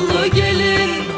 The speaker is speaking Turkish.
Yollu gelin.